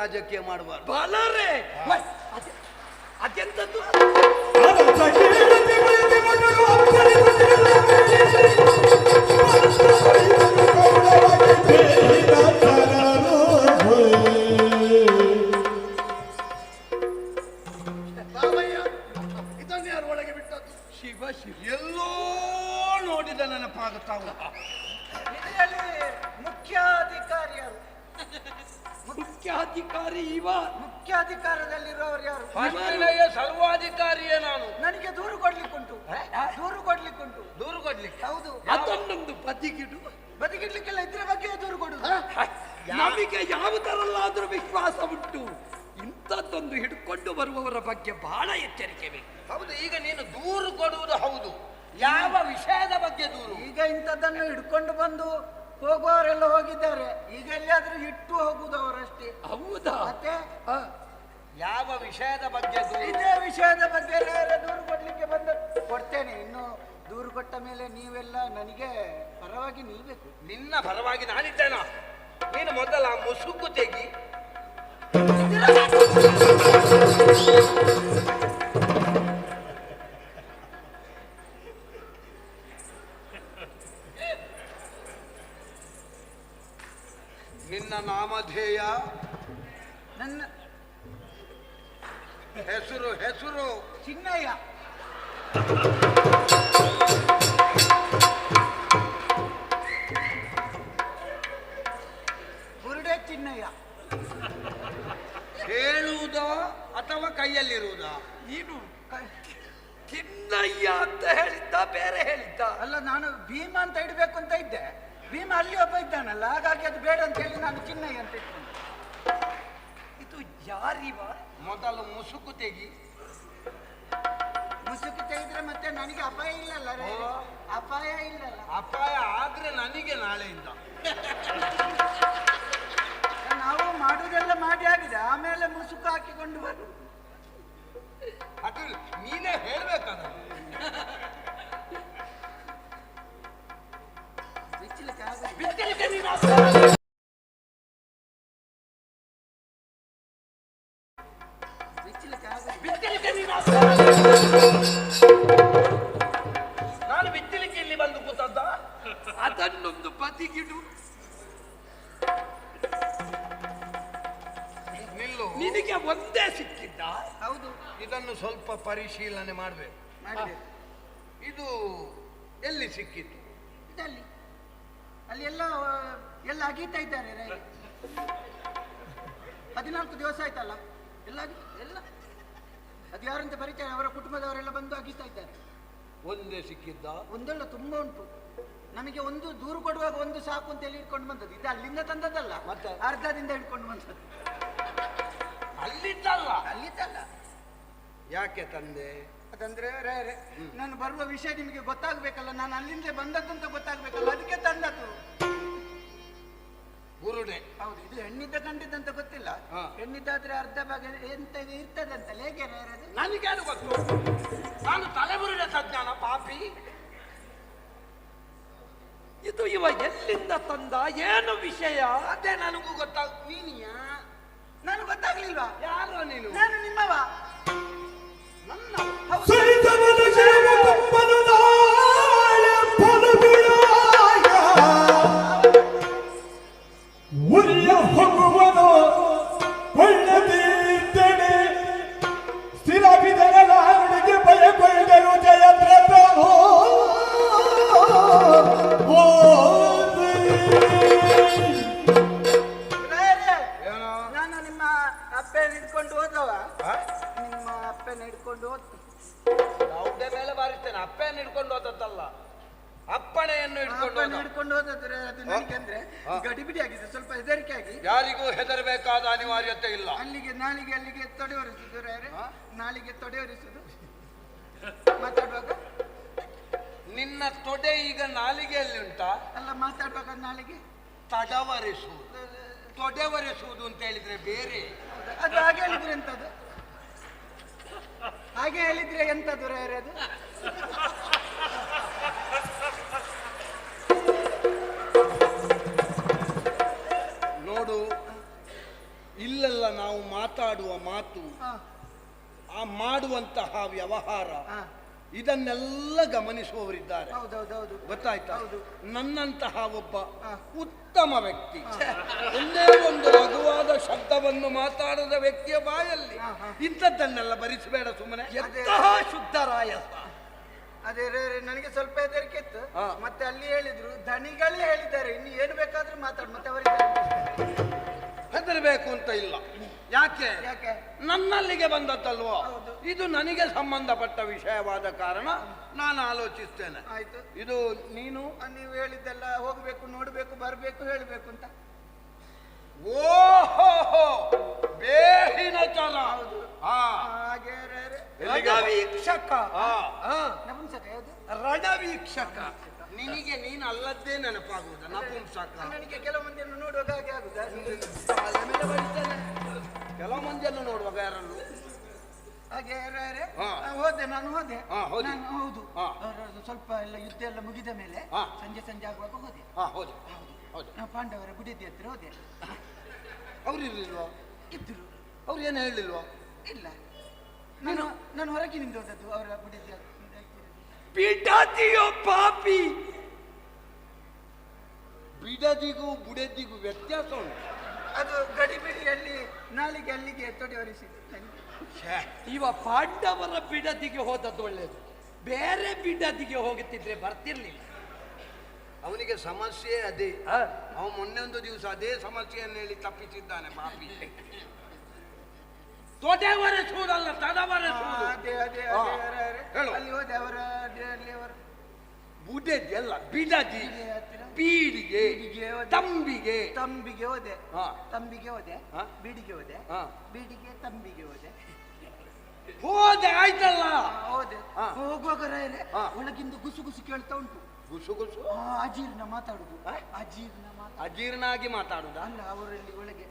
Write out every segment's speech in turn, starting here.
ರಾಜಕೀಯ ಮಾಡಬಾರ್ದು. ಬಲರೇ! ಬಿಟ್ಟದ್ದು? ಶಿವ ಶಿವ. ಎಲ್ಲೋ ನೋಡಿದ ನೆನಪಾಗುತ್ತಾ ಉಂಟು. ಇದರಲ್ಲಿ ಮುಖ್ಯಾಧಿಕಾರಿ ಯಾರು ಮುಖ್ಯಾಧಿಕಾರಿ ಇವ. ಮುಖ್ಯಾಧಿಕಾರದಲ್ಲಿರುವವರು ಯಾರು? ಫಸ್ಟಿನೆಯ ಸರ್ವಾಧಿಕಾರಿಯೇ ನಾನು. ನನಗೆ ದೂರು ಕೊಡ್ಲಿಕ್ಕುಂಟು. ದೂರು ಕೊಡ್ಲಿಕ್ಕುಂಟು. ದೂರು ಕೊಡ್ಲಿಕ್ಕೆ? ಹೌದು. ಅದನ್ನೊಂದು ಬದಿಗಿಡು. ಬದಿಗಿಡ್ಲಿಕ್ಕೆಲ್ಲ ಇದ್ರ ಬಗ್ಗೆ ದೂರು ಕೊಡು ನಮಗೆ ಯಾವುದರಲ್ಲಾದ್ರೂ ವಿಶ್ವಾಸ ಉಂಟು ಇಂಥದ್ದೊಂದು ಹಿಡ್ಕೊಂಡು ಬರುವವರ ಬಗ್ಗೆ ಬಹಳ ಎಚ್ಚರಿಕೆ ಬೇಕು. ಹೌದು ಈಗ ನೀನು ದೂರು ಕೊಡುವುದು ಹೌದು. ಯಾವ ವಿಷಯದ ಬಗ್ಗೆ ದೂರು? ಈಗ ಇಂಥದ್ದನ್ನು ಹಿಡ್ಕೊಂಡು ಬಂದು ಹೋಗುವವರೆಲ್ಲ ಹೋಗಿದ್ದಾರೆ. ಈಗ ಎಲ್ಲಿಯಾದ್ರೂ ಇಟ್ಟು ಹೋಗುದು ಅವರಷ್ಟೇ. ಹೌದಾ? ಮತ್ತೆ? ಯಾವ ವಿಷಯದ ಬಗ್ಗೆ ಇದೇ ವಿಷಯದ ಬಗ್ಗೆ ದೂರು ಕೊಡ್ಲಿಕ್ಕೆ ಬಂದ ಕೊಡ್ತೇನೆ. ಇನ್ನು ದೂರು ಕೊಟ್ಟ ಮೇಲೆ ನೀವೆಲ್ಲ ನನಗೆ ಪರವಾಗಿ ನಿಲ್ಬೇಕು. ನಿನ್ನ ಪರವಾಗಿ ನಾನಿದ್ದೇನ? ನೀನು ಮೊದಲ ಮುಸುಕು ತೆಗಿ ನನಗೆ ಅಪಾಯ ಇಲ್ಲಲ್ಲ ರೇ? ಓ. ಅಪಾಯ ಇಲ್ಲಲ್ಲ ಅಪಾಯ ಆದ್ರೆ ನನಗೆ ನಾಳೆಯಿಂದ ನಾವು ಮಾಡುವುದೆಲ್ಲ ಮಾಡಿ ಆಗಿದೆ ಆಮೇಲೆ ಮುಸುಕು ಹಾಕಿಕೊಂಡು ಬರು ಅದು ನೀನೇ ಹೇಳ್ಬೇಕದ ಬಿಚ್ಚಲಿಕ್ಕೆ ಆಗಲ್ಲ. ಬಿಚ್ಚಲಿಕ್ಕೆ ಆಗಲ್ಲ. ಅದನ್ನೊಂದು ಬದಿಗಿಡು. ನಿಲ್ಲು. ನಿನಗೆ ಒಂದೇ ಸಿಕ್ಕಿದ್ದ? ಹೌದು. ಇದನ್ನು ಸ್ವಲ್ಪ ಪರಿಶೀಲನೆ ಮಾಡಬೇಕು. ಇದು ಎಲ್ಲಿ ಸಿಕ್ಕಿತು ಇದಲ್ಲಿ ಅಲ್ಲಿ ಎಲ್ಲ ಎಲ್ಲ ಅಗೀತಾ ಇದ್ದಾರೆ. ಹದಿನಾಲ್ಕು ದಿವಸ ಆಯ್ತಲ್ಲ? ಎಲ್ಲ ಎಲ್ಲ. ಅದು ಯಾರಂತ ಬರೀತಾರೆ ಅವರ ಕುಟುಂಬದವರೆಲ್ಲ ಬಂದು ಅಗೀತಾ ಇದ್ದಾರೆ. ಒಂದೇ ಸಿಕ್ಕಿದ್ದ? ಒಂದೆಲ್ಲ ತುಂಬಾ ಉಂಟು. ನಮಗೆ ಒಂದು ದೂರು ಕೊಡುವಾಗ ಒಂದು ಸಾಕು ಅಂತ ಹೇಳಿ ಇಟ್ಕೊಂಡು ಬಂದದ್ದು. ಇದು ಅಲ್ಲಿಂದ ತಂದದ್ದಲ್ಲ. ಮತ್ತೆ? ಅರ್ಧದಿಂದ ಹಿಡ್ಕೊಂಡು ಬಂದದ್ದು. ಅಲ್ಲಿದ್ದಲ್ಲ? ಅಲ್ಲಿದ್ದಲ್ಲ. ಯಾಕೆ ತಂದೆ? ಅದಂದ್ರೆ ರೇ ರೇ, ನಾನು ಬರುವ ವಿಷಯ ನಿಮಗೆ ಗೊತ್ತಾಗ್ಬೇಕಲ್ಲ. ನಾನು ಅಲ್ಲಿಂದ ಬಂದದ್ದು ಅಂತ ಗೊತ್ತಾಗ್ಬೇಕಲ್ಲ. ಅದಕ್ಕೆ ತಂದದ್ದು. ಗುರುಡೆ ಹೌದು ಇದು ಹೆಣ್ಣಿದ್ದ ಕಂಡಿದ್ದಂತ ಗೊತ್ತಿಲ್ಲ. ಹೆಣ್ಣಿದ್ದಾದ್ರೆ ಅರ್ಧ ಭಾಗ ಎಂತ ಇರ್ತದಂತ ಹೇಗೆ ನನಗೆ ಗೊತ್ತು? ನಾನು ತಲೆಬುರುಡೆ ತಜ್ಞಾನ ಪಾಪಿ. ಇದು ಇವ ಎಲ್ಲಿಂದ ತಂದ? ಏನು ವಿಷಯ? ಅದೇ ನನಗೂ ಗೊತ್ತಾಗ ನೀನಿಯಾ? ನಾನು ಗೊತ್ತಾಗ್ಲಿಲ್ವಾ? ಯಾರು ನೀನು? ನಾನು ನಿಮ್ಮವ. ನನ್ನ ನಾಲಿಗೆ ತೊಡೆವರಿಸುದು ಮಾತಾಡುವಾಗ? ನಿನ್ನ ತೊಡೆ ಈಗ ನಾಲಿಗೆಯಲ್ಲಿ ಉಂಟಾ? ಅಲ್ಲ ಮಾತಾಡುವಾಗ ನಾಲಿಗೆ? ತಡವರಿಸುವುದು ತೊಡೆವರಿಸುವುದು ಅಂತ ಹೇಳಿದ್ರೆ ಬೇರೆ. ಅದು ಹಾಗೆ ಹೇಳಿದ್ರೆ ಎಂತದು? ಹಾಗೆ ಹೇಳಿದ್ರೆ ಎಂತದು ರೇ ಅದು ನೋಡು ಇಲ್ಲೆಲ್ಲ ನಾವು ಮಾತಾಡುವ ಮಾತು. ಆ ಮಾಡುವಂತಹ ವ್ಯವಹಾರ ಇದನ್ನೆಲ್ಲ ಗಮನಿಸುವವರಿದ್ದಾರೆ. ಹೌದು ಗೊತ್ತಾಯ್ತಾ? ಹೌದು. ನನ್ನಂತಹ ಒಬ್ಬ ಉತ್ತಮ ವ್ಯಕ್ತಿ. ಒಂದೇ ಒಂದು ಲಘುವಾದ ಶಬ್ದವನ್ನು ಮಾತಾಡದ ವ್ಯಕ್ತಿಯ ಬಾಯಲ್ಲಿ. ಇಂಥದ್ದನ್ನೆಲ್ಲ ಭರಿಸಬೇಡ ಸುಮ್ಮನೆ. ಎಂತಹ ಶುದ್ಧರಾಯ ಅದೇ ರೇ ನನಗೆ ಸ್ವಲ್ಪ ಹೆದರಿಕೆ ಇತ್ತು. ಮತ್ತೆ ಅಲ್ಲಿ ಹೇಳಿದ್ರು ಧನಿಗಳೇ ಹೇಳಿದ್ದಾರೆ. ಇನ್ನು ಏನು ಬೇಕಾದ್ರೂ ಮಾತಾಡು ಮತ್ತೆ ಅವರಿಗೆ ಹೆದರಬೇಕು ಅಂತ ಇಲ್ಲ. ಯಾಕೆ? ಯಾಕೆ? ನನ್ನಲ್ಲಿಗೆ ಬಂದದ್ದಲ್ವೋ. ಇದು ನನಗೆ ಸಂಬಂಧಪಟ್ಟ ವಿಷಯವಾದ ಕಾರಣ ನಾನು ಆಲೋಚಿಸ್ತೇನೆ. ಆಯ್ತು. ಇದು ನೀನು ನೀವು ಹೇಳಿದ್ದೆಲ್ಲ ಹೋಗ್ಬೇಕು ನೋಡ್ಬೇಕು ಬರ್ಬೇಕು ಹೇಳ್ಬೇಕು ಅಂತ. ಓಹೋ ಬೇಹಿನ ಚರ ಹೌದು. ಹಾಗೆ. ಹಾ, ನಪುಂಸಕ ಯಾವುದು? ರಣವೀಕ್ಷಕ. ನಿನಗೆ ನೀನು ಅಲ್ಲದ್ದೇ ನೆನಪಾಗುವುದ ನಪುಂಸಕ. ನನಗೆ ಕೆಲವೊಂದನ್ನು ನೋಡುವಾಗ ಹಾಗೆ ಆಗುದಾ. ಕೆಲವು ಮಂದಿಯನ್ನು ನೋಡುವಾಗ ಯಾರನ್ನು? ಹಾಗೆ. ಹೋದೆ ನಾನು ಹೋದೆ. ನಾನು ಹೌದು. ಸ್ವಲ್ಪ ಎಲ್ಲ ಯುದ್ಧ ಎಲ್ಲ ಮುಗಿದ ಮೇಲೆ. ಸಂಜೆ ಸಂಜೆ ಆಗುವಾಗ ಹೋದೆ. ಹೌದು. ಹೌದು. ನಾವು ಪಾಂಡವರ ಗುಡಿದ ಹತ್ರ ಹೋದೆ. ಅವ್ರು ಇರ್ಲಿಲ್ವಾ? ಇದ್ರು. ಅವ್ರು ಏನು ಹೇಳಿಲ್ವಾ? ಇಲ್ಲ. ನಾನು ನಾನು ಹೊರಗಿನಿಂದ ಹೋದದ್ದು ಅವರ ಗುಡಿದ ಪೀಠಾತಿಯೋ ಪಾಪಿ. ಬಿಡದಿಗೂ ಬುಡದಿಗೂ ವ್ಯತ್ಯಾಸ ಉಂಟು. ಅದು ಗಡಿಬಿಡಿಯಲ್ಲಿ ನಾಲಿಗೆ ಅಲ್ಲಿಗೆ ತೊಡೆ ಒರೆಸಿ ಛೇ, ಇವ ಪಾಂಡವರ ಬಿಡದಿಗೆ ಹೋದದ್ದು ಒಳ್ಳೇದು. ಬೇರೆ ಬಿಡದಿಗೆ ಹೋಗುತ್ತಿದ್ರೆ ಬರ್ತಿರ್ಲಿಲ್ಲ. ಅವನಿಗೆ ಸಮಸ್ಯೆ ಅದೇ. ಆ, ಅವ ಮೊನ್ನೆ ಒಂದು ದಿವಸ ಅದೇ ಸಮಸ್ಯೆಯನ್ನು ಹೇಳಿ ತಪ್ಪಿಸಿದ್ದಾನೆ ಪಾಪಿ. ತೊಡೆ ಒರೆಸುವುದಲ್ಲ ತಡ ಆ, ಒರೆಸುವುದು. ಅಲ್ಲಿ ಹೋದೆ ಅವರ ಅದೇ ಅಲ್ಲಿ ಅವರ ಬುಡದಿ ಅಲ್ಲ ಬಿಡದಿ ಬೀಡಿಗೆ ತಂಬಿಗೆ ತಂಬಿಗೆ ಹೋದೆ ಹಾ. ತಂಬಿಗೆ ಹೋದೆ. ಬೀಡಿಗೆ ಹೋದೆ ಹಾ. ಬೀಡಿಗೆ ತಂಬಿಗೆ ಹೋದೆ ಹೋದೆ ಆಯ್ತಲ್ಲ ಹೋದೆ. ಹೋಗುವಾಗ ರೇ. ಒಳಗಿಂದ ಗುಸು ಗುಸು ಕೇಳ್ತಾ ಉಂಟು ಗುಸು ಗುಸು ಅಜೀರ್ಣ ಮಾತಾಡುದು? ಅಜೀರ್ಣ ಅಜೀರ್ಣ ಆಗಿ ಮಾತಾಡುದು ಅಲ್ಲ ಅವರಲ್ಲಿ ಒಳಗೆ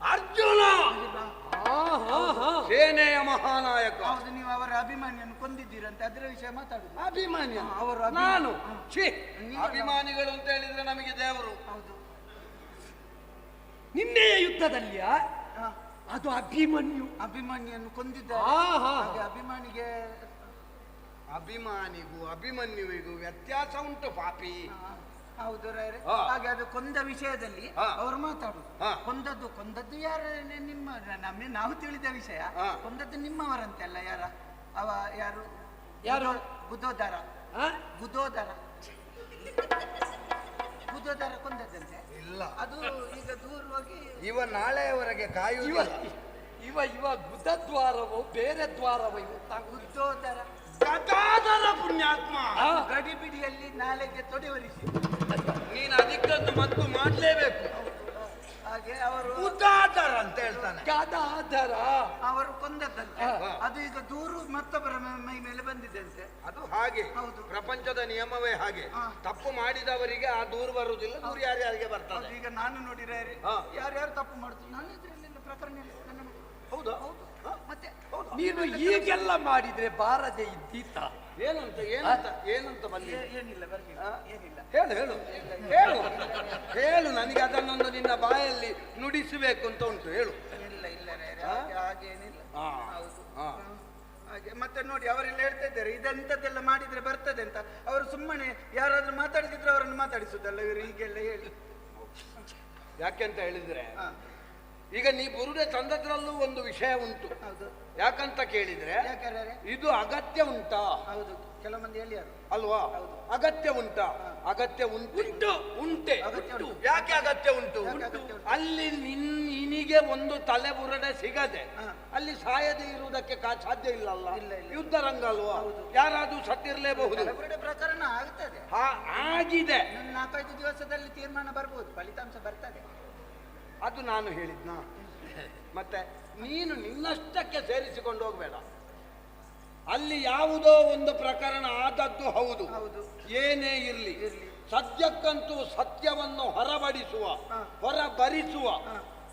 ಅರ್ಜುನ. ಸೇನೆಯ ಮಹಾನಾಯಕ. ಹೌದು ನೀವು ಅವರ ಅಭಿಮಾನಿಯನ್ನು ಕೊಂದಿದ್ದೀರಂತೆ ಅದರ ವಿಷಯ ಮಾತಾಡುದು. ಅಭಿಮಾನಿ ಅವರು. ನಾನು. ಛೀ. ಅಭಿಮಾನಿಗಳು ಅಂತ ಹೇಳಿದ್ರೆ ನಮಗೆ ದೇವರು. ಹೌದು. ನಿನ್ನೆಯ ಯುದ್ಧದಲ್ಲಿಯ ಹಾ. ಅದು ಅಭಿಮನ್ಯು. ಅಭಿಮಾನಿಯನ್ನು ಕೊಂದಿದ್ದ ಆಹಾ. ಹಾಗೆ ಅಭಿಮಾನಿಗೆ ಅಭಿಮಾನಿಗೂ ಅಭಿಮನ್ಯುವಿಗೂ ವ್ಯತ್ಯಾಸ ಉಂಟು ಪಾಪಿ. ಹಾ, ಹೌದು ರಾಯರೇ. ಹಾ. ಹಾಗೆ ಅದು ಕೊಂದ ವಿಷಯದಲ್ಲಿ ಹಾ. ಅವರು ಮಾತಾಡುದು ಹಾ. ಕೊಂದದ್ದು ಕೊಂದದ್ದು ಯಾರ ನಿಮ್ಮ ನಮ್ಮ ನಾವು ತಿಳಿದ ವಿಷಯ ಹಾ. ಕೊಂದದ್ದು ನಿಮ್ಮವರಂತೆ ಅಲ್ಲ ಯಾರ ಅವ ಯಾರು ಯಾರು? ಗುದೋ- ಗುದೋದರ ಆ? ಗುದೋದರ ಗುದೋದರ ಕೊಂದದ್ದಂತೆ ಇಲ್ಲ ಅದು ಈಗ ದೂರ ಹೋಗಿ ಇವ ನಾಳೆಯವರೆಗೆ ಇವ ಕಾಯುವುದಿಲ್ಲ ಇವ ಇವ ಗುದದ್ವಾರವೋ ಬೇರೆ ದ್ವಾರವೋ ಇವ ಗುದ್ದೋದರ ಗದಾಧರ ಪುಣ್ಯಾತ್ಮ. ಗಡಿಬಿಡಿಯಲ್ಲಿ ನಾಳೆಗೆ ತೊಡೆವರಿಸಿ. ನೀನು ಅದಕ್ಕೊಂದು ಮತ್ತು ಮಾಡಲೇಬೇಕು. ಹಾಗೆ ಅವರು ಉದಾದರ ಅಂತ ಹೇಳ್ತಾನೆ. ಗದಾಧರ. ಅವರು ಕೊಂದದ್ದಂತೆ ಅದು ಈಗ ದೂರು ಮತ್ತೊಬ್ಬರ ಮೈ- ಮೇಲೆ ಬಂದಿದ್ದಂತೆ. ಅದು ಹಾಗೆ. ಹೌದು. ಪ್ರಪಂಚದ ನಿಯಮವೇ ಹಾಗೆ. ತಪ್ಪು ಮಾಡಿದವರಿಗೆ ಆ ದೂರು ಬರುವುದಿಲ್ಲ ದೂರು ಯಾರ್ಯಾರಿಗೆ ಯಾರಿಗೆ ಬರ್ತಾರೆ ಈಗ ನಾನು ನೋಡಿದ್ರೆ. ಯಾರ್ಯಾರು ತಪ್ಪು ಮಾಡ್ತೀನಿ ನಾನು ಇದ್ರಲ್ಲೆಲ್ಲ ಪ್ರಕರಣ ಹೌದಾ? ಹೌದು. ಮತ್ತೆ ನೀನು ಈಗೆಲ್ಲ ಮಾಡಿದ್ರೆ ಬಾರದೆ ಇದ್ದೀತ. ಏನಂತ ಏನಂತ ಏನಂತ ಬಂದಿ ಏನಿಲ್ಲ ಬರಲಿಲ್ಲ ಏನಿಲ್ಲ. ಹೇಳು ಹೇಳು. ಹೇಳು. ಹೇಳು ನನಗೆ ಅದನ್ನೊಂದು ನಿನ್ನ ಬಾಯಲ್ಲಿ ನುಡಿಸಬೇಕು ಅಂತ ಉಂಟು. ಹೇಳು. ಇಲ್ಲ ಇಲ್ಲ ಹಾಗೇನಿಲ್ಲ ಹೌದು. ಹಾಗೆ ಮತ್ತೆ ನೋಡಿ ಅವರೆಲ್ಲ ಹೇಳ್ತಾ ಇದ್ದಾರೆ ಇದೆಂತದ್ದೆಲ್ಲ ಮಾಡಿದ್ರೆ ಬರ್ತದೆ ಅಂತ. ಅವರು ಸುಮ್ಮನೆ ಯಾರಾದ್ರೂ ಮಾತಾಡಿಸಿದ್ರೆ ಅವರನ್ನು ಮಾತಾಡಿಸುದಲ್ಲ ಇವರು ಹೀಗೆಲ್ಲ ಹೇಳಿ. ಯಾಕೆಂತ ಹೇಳಿದ್ರೆ ಈಗ ನೀ ಬುರುಡೆ ತಂದದ್ರಲ್ಲೂ ಒಂದು ವಿಷಯ ಉಂಟು. ಹೌದು. ಯಾಕಂತ ಕೇಳಿದ್ರೆ ಯಾಕಂದ್ರೆ? ಇದು ಅಗತ್ಯ ಉಂಟಾ. ಹೌದು. ಕೆಲವು ಮಂದಿ ಹೇಳಿಯಾರು ಅಲ್ವಾ? ಹೌದು. ಅಗತ್ಯ ಉಂಟಾ. ಅಗತ್ಯ ಉಂಟು. ಉಂಟು ಉಂಟೆ. ಅಗತ್ಯ ಉಂಟು. ಯಾಕೆ ಅಗತ್ಯ ಉಂಟು? ಅಲ್ಲಿ ನಿನ್ ನಿನಗೆ ಒಂದು ತಲೆ ಬುರುಡೆ ಸಿಗದೆ ಅಲ್ಲಿ ಸಾಯದೆ ಇರುವುದಕ್ಕೆ ಕಾ- ಸಾಧ್ಯ ಇಲ್ಲಲ್ಲ? ಇಲ್ಲ, ಅಲ್ಲ ಯುದ್ಧ ರಂಗ ಅಲ್ವಾ? ಹೌದು. ಯಾರಾದ್ರೂ ಸತ್ತಿರಲೇಬಹುದು? ಪ್ರಕರಣ ಆಗುತ್ತದೆ ಹಾ- ಆಗಿದೆ. ನಾಲ್ಕೈದು ದಿವಸದಲ್ಲಿ ತೀರ್ಮಾನ ಬರ್ಬೋದು. ಫಲಿತಾಂಶ ಬರ್ತದೆ. ಅದು ನಾನು ಹೇಳಿದ್ನ. ಮತ್ತೆ ನೀನು ನಿನ್ನಷ್ಟಕ್ಕೆ ಸೇರಿಸಿಕೊಂಡು ಹೋಗಬೇಡ. ಅಲ್ಲಿ ಯಾವುದೋ ಒಂದು ಪ್ರಕರಣ ಆದದ್ದು ಹೌದು. ಹೌದು. ಏನೇ ಇರಲಿ. ಸದ್ಯಕ್ಕಂತೂ ಸತ್ಯವನ್ನು ಹೊರಬಡಿಸುವ. ಹೊರಬರಿಸುವ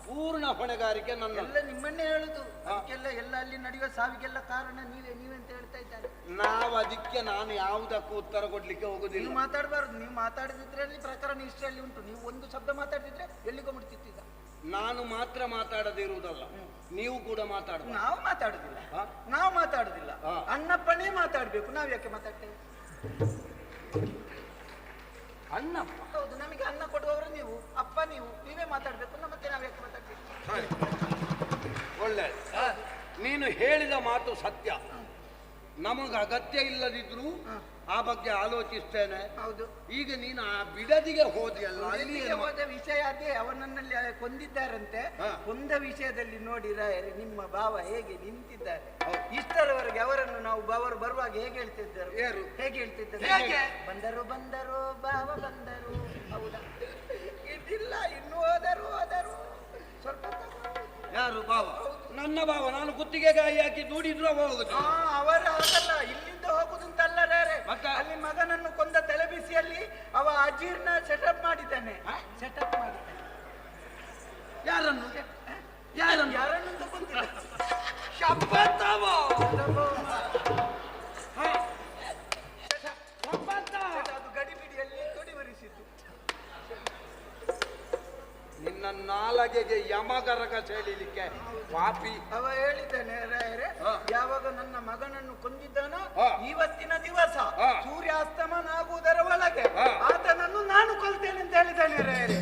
ಪೂರ್ಣ ಹೊಣೆಗಾರಿಕೆ ನನ್ನ. ಎಲ್ಲ ನಿಮ್ಮನ್ನೇ ಹೇಳುದು. ಅದಕ್ಕೆಲ್ಲ ಎಲ್ಲ ಅಲ್ಲಿ ನಡೆಯುವ ಸಾವಿಗೆಲ್ಲ ಕಾರಣ ನೀವೇ ನೀವೆಂತ ಹೇಳ್ತಾ ಇದ್ದಾರೆ? ನಾವು ಅದಕ್ಕೆ ನಾನು ಯಾವುದಕ್ಕೂ ಉತ್ತರ ಕೊಡ್ಲಿಕ್ಕೆ ನೀವು ಹೋಗುದಿಲ್ಲ ಮಾತಾಡಬಾರ್ದು. ನೀವು ಮಾತಾಡದಿದ್ರೆ ಅಲ್ಲಿ ಪ್ರಕರಣ ಇಷ್ಟರಲ್ಲಿ ಉಂಟು. ನೀವು ಒಂದು ಶಬ್ದ ಮಾತಾಡಿದ್ರೆ ಎಲ್ಲಿಗೋ ಮುಟ್ತಿತ್ತೀಗ ನಾನು ಮಾತ್ರ ಮಾತಾಡದಿರುವುದಲ್ಲ ನೀವು ಕೂಡ ಮಾತಾಡ ನಾವು ಮಾತಾಡುದಿಲ್ಲ? ನಾವು ಮಾತಾಡುದಿಲ್ಲ. ಅಣ್ಣಪ್ಪನೇ ಮಾತಾಡ್ಬೇಕು. ನಾವು ಯಾಕೆ ಮಾತಾಡ್ತೇವೆ? ಅಣ್ಣಪ್ಪ. ಹೌದು ನಮಗೆ ಅನ್ನ ಕೊಡುವವರು ನೀವು ಅಪ್ಪ ನೀವು ನೀವೇ ಮಾತಾಡ್ಬೇಕು. ಮತ್ತೆ ನಾವ್ ಯಾಕೆ ಮಾತಾಡ್ತೇವೆ? ಒಳ್ಳೆ ನೀನು ಹೇಳಿದ ಮಾತು ಸತ್ಯ. ನಮಗ ಅಗತ್ಯ ಇಲ್ಲದಿದ್ರು ಆ ಬಗ್ಗೆ ಆಲೋಚಿಸ್ತೇನೆ. ಹೌದು. ಈಗ ನೀನು ಆ ಬಿಡದಿಗೆ ಹೋದಿಯಲ್ಲ ಅಲ್ಲಿಗೆ ಹೋದ ವಿಷಯ ಅದೇ ಅವನನ್ನಲ್ಲಿ ಕೊಂದಿದ್ದಾರಂತೆ. ಕೊಂದ ವಿಷಯದಲ್ಲಿ ನೋಡಿದ ನಿಮ್ಮ ಭಾವ ಹೇಗೆ ನಿಂತಿದ್ದಾರೆ. ಇಷ್ಟರವರೆಗೆ ಅವರನ್ನು ನಾವು ಅವರು ಬರುವಾಗ ಹೇಗೆ ಹೇಳ್ತಿದ್ದರು? ಯಾರು? ಹೇಗೆ ಹೇಳ್ತಿದ್ದರು? ಬಂದರು ಬಂದರು ಭಾವ ಬಂದರು. ಹೌದಾ? ಇದಿಲ್ಲ ಇನ್ನು ಹೋದರು ಹೋದರು. ಸ್ವಲ್ಪ ಯಾರು ಭಾವ? ನನ್ನ ಭಾವ ನಾನು ಕುತ್ತಿಗೆ ಗಾಯಿ ಹಾಕಿ ದೂಡಿದ್ರು ಹೋಗುದು. ಅವರ ಅವರ ಮತ್ತೆ? ಅಲ್ಲಿ ಮಗನನ್ನು ಕೊಂದ ತಲೆಬಿಸಿಯಲ್ಲಿ ಅವ ಅಜೀರ್ಣ ಸೆಟಪ್ ಮಾಡಿದ್ದಾನೆ. ಸೆಟಪ್ ಮಾಡಿದ್ದಾನೆ. ಯಾರನ್ನು? ಯಾರನ್ನು? ಯಾರನ್ನು ಶಬ್ದ ಶಪಥವ? ನಾಲಗೆಗೆ ಯಮಗರಗ ಸೇಳಿಲಿಕ್ಕೆ ಪಾಪಿ ಅವ ಹೇಳಿದ್ದಾನೆ ರಾಯರೇ ಯಾವಾಗ ನನ್ನ ಮಗನನ್ನು ಕೊಂದಿದ್ದಾನೋ ಹಾ. ಇವತ್ತಿನ ದಿವಸ ಹಾ. ಸೂರ್ಯಾಸ್ತಮನ ಆಗುವುದರ ಒಳಗೆ ಹಾ. ಆತನನ್ನು ನಾನು ಕೊಲ್ತೇನೆ ಅಂತ ಹೇಳಿದ್ದಾನೆ ರಾಯರೇ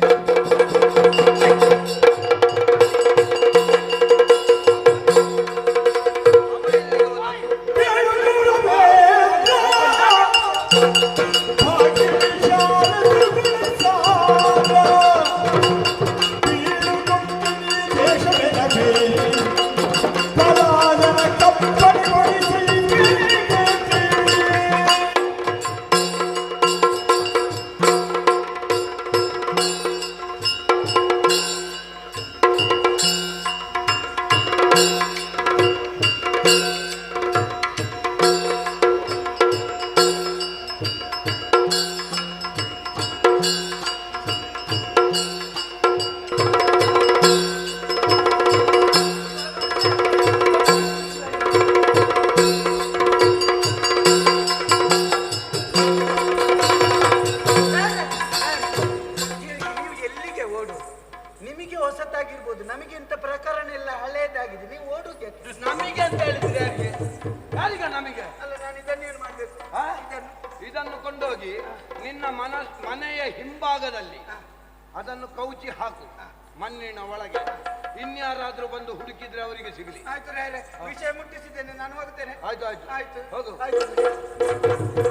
ಮುಟ್ಟಿಸಿದ್ದೇನೆ ನಾನು ಹೋಗ್ತೇನೆ. ಆಯ್ತು ಆಯ್ತು. ಆಯ್ತು. ಹೋಗು. ಆಯ್ತು.